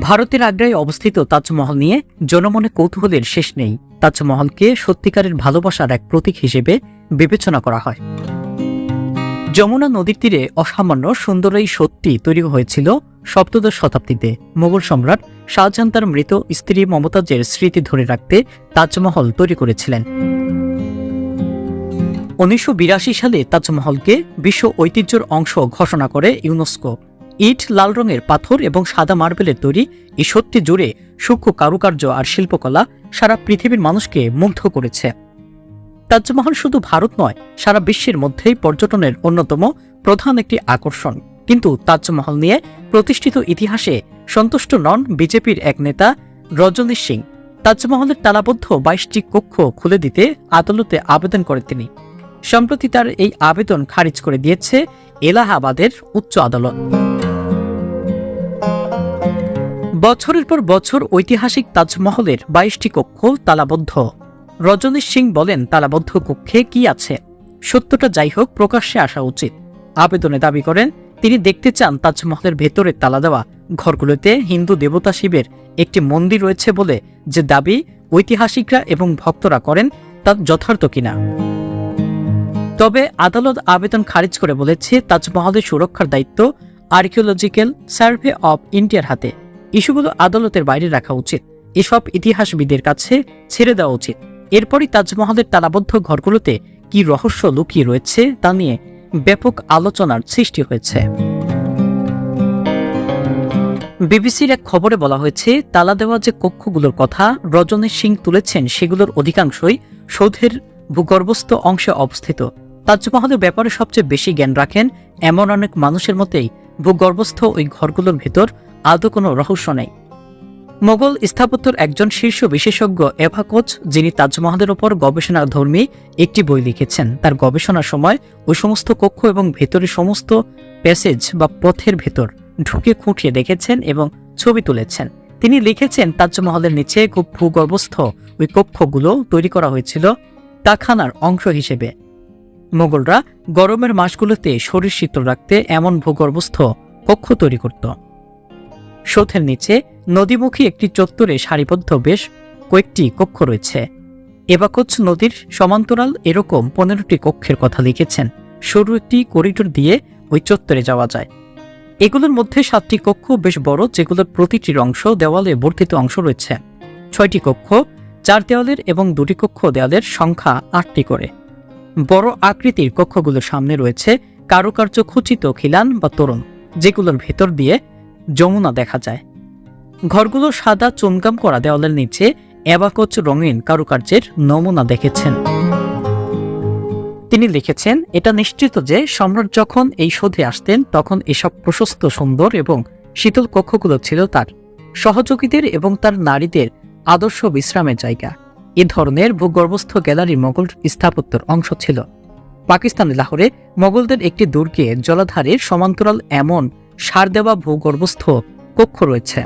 ভারতের আগ্রায় অবস্থিত তাজমহল নিয়ে জনমনে কৌতূহলের শেষ নেই। তাজমহলকে সত্যিকারের ভালোবাসার এক প্রতীক হিসেবে বিবেচনা করা হয়। যমুনা নদীর তীরে অসামান্য সুন্দর এই সত্যি তৈরি হয়েছিল সপ্তদশ শতাব্দীতে। মোগল সম্রাট শাহজাহান তার মৃত স্ত্রী মমতাজের স্মৃতি ধরে রাখতে তাজমহল তৈরি করেছিলেন। উনিশশো বিরাশি সালে তাজমহলকে বিশ্ব ঐতিহ্যের অংশ ঘোষণা করে ইউনেস্কো। ইট, লাল রঙের পাথর এবং সাদা মার্বেলের তৈরি, এই সত্যি জুড়ে সূক্ষ্ম কারুকার্য আর শিল্পকলা সারা পৃথিবীর মানুষকে মুগ্ধ করেছে। তাজমহল শুধু ভারত নয়, সারা বিশ্বের মধ্যেই পর্যটনের অন্যতম প্রধান একটি আকর্ষণ। কিন্তু তাজমহল নিয়ে প্রতিষ্ঠিত ইতিহাসে সন্তুষ্ট নন বিজেপির এক নেতা রজনী সিং। তাজমহলের তালাবদ্ধ বাইশটি কক্ষ খুলে দিতে, আদালতে আবেদন করেন তিনি। সম্প্রতি তার এই আবেদন খারিজ করে দিয়েছে এলাহাবাদের উচ্চ আদালত। বছরের পর বছর ঐতিহাসিক তাজমহলের বাইশটি কক্ষ তালাবদ্ধ। রজনীশ সিং বলেন, তালাবদ্ধ কক্ষে কি আছে? সত্যটা যাই হোক, প্রকাশ্যে আসা উচিত। আবেদনে দাবি করেন, তিনি দেখতে চান তাজমহলের ভেতরে তালা দেওয়া ঘরগুলোতে হিন্দু দেবতা শিবের একটি মন্দির রয়েছে বলে যে দাবি ঐতিহাসিকরা এবং ভক্তরা করেন তা যথার্থ কিনা। তবে আদালত আবেদন খারিজ করে বলেছে, তাজমহলের সুরক্ষার দায়িত্ব আর্কিওলজিক্যাল সার্ভে অব ইন্ডিয়ার হাতে। ইস্যুগুলো আদালতের বাইরে রাখা উচিত। এসব ইতিহাসবিদের কাছে ছেড়ে দেওয়া উচিত। এরপরই তাজমহলের তালাবদ্ধ ঘরগুলোতে কি রহস্য লুকিয়ে রয়েছে তা নিয়ে ব্যাপক আলোচনার সৃষ্টি হয়েছে। বিবিসির এক খবরে বলা হয়েছে, তালা দেওয়া যে কক্ষগুলোর কথা রজনীশ সিং তুলেছেন সেগুলোর অধিকাংশই সৌধের ভূগর্ভস্থ অংশে অবস্থিত। তাজমহলের ব্যাপারে সবচেয়ে বেশি জ্ঞান রাখেন এমন অনেক মানুষের মতেই ভূগর্ভস্থ ওই ঘরগুলোর ভেতর আদৌ কোনো রহস্য নেই। মোগল স্থাপত্যর একজন শীর্ষ বিশেষজ্ঞ এভা কোচ, যিনি তাজমহলের ওপর গবেষণা ধর্মী একটি বই লিখেছেন। তার গবেষণার সময় ওই সমস্ত কক্ষ এবং ভেতরে সমস্ত প্যাসেজ বা পথের ভেতর ঢুকে খুঁটিয়ে দেখেছেন এবং ছবি তুলেছেন। তিনি লিখেছেন, তাজমহলের নিচে খুব ভূগর্ভস্থ ওই কক্ষগুলো তৈরি করা হয়েছিল তাখানার অংশ হিসেবে। মোগলরা গরমের মাসগুলোতে শরীর শীতল রাখতে এমন ভূগর্ভস্থ কক্ষ তৈরি করত। সৌধের নিচে নদীমুখী একটি চত্বরে সারিবদ্ধ বেশ কয়েকটি কক্ষ রয়েছে। এবাকচ নদীর সমান্তরাল এরকম পনেরোটি কক্ষের কথা লিখেছেন। সরু একটি করিডোর দিয়ে ওই চত্বরে যাওয়া যায়। এগুলোর মধ্যে সাতটি কক্ষ বেশ বড়, যেগুলোর প্রতিটির অংশ দেওয়ালে বর্ধিত অংশ রয়েছে। ছয়টি কক্ষ, চার দেওয়ালের এবং দুটি কক্ষ দেওয়ালের সংখ্যা আটটি করে। বড় আকৃতির কক্ষগুলোর সামনে রয়েছে কারুকার্য খচিত খিলান বা তোরণ, যেগুলোর ভেতর দিয়ে যমুনা দেখা যায়। ঘরগুলো সাদা চুনকাম করা দেওয়ালের নিচে অ্যাবাকচ রঙিন কারুকার্যের নমুনা দেখেছেন। তিনি লিখেছেন, এটা নিশ্চিত যে সম্রাট যখন এই শোধে আসতেন, তখন এসব প্রশস্ত, সুন্দর এবং শীতল কক্ষগুলো ছিল তার সহযোগীদের এবং তার নারীদের আদর্শ বিশ্রামের জায়গা। এ ধরনের ভূগর্ভস্থ গ্যালারি মোগল স্থাপত্যের অংশ ছিল। পাকিস্তানের লাহোরে মোগলদের একটি দুর্গে জলাধারের সমান্তরাল এমন সার দেওয়া ভূগর্ভস্থ কক্ষ রয়েছে।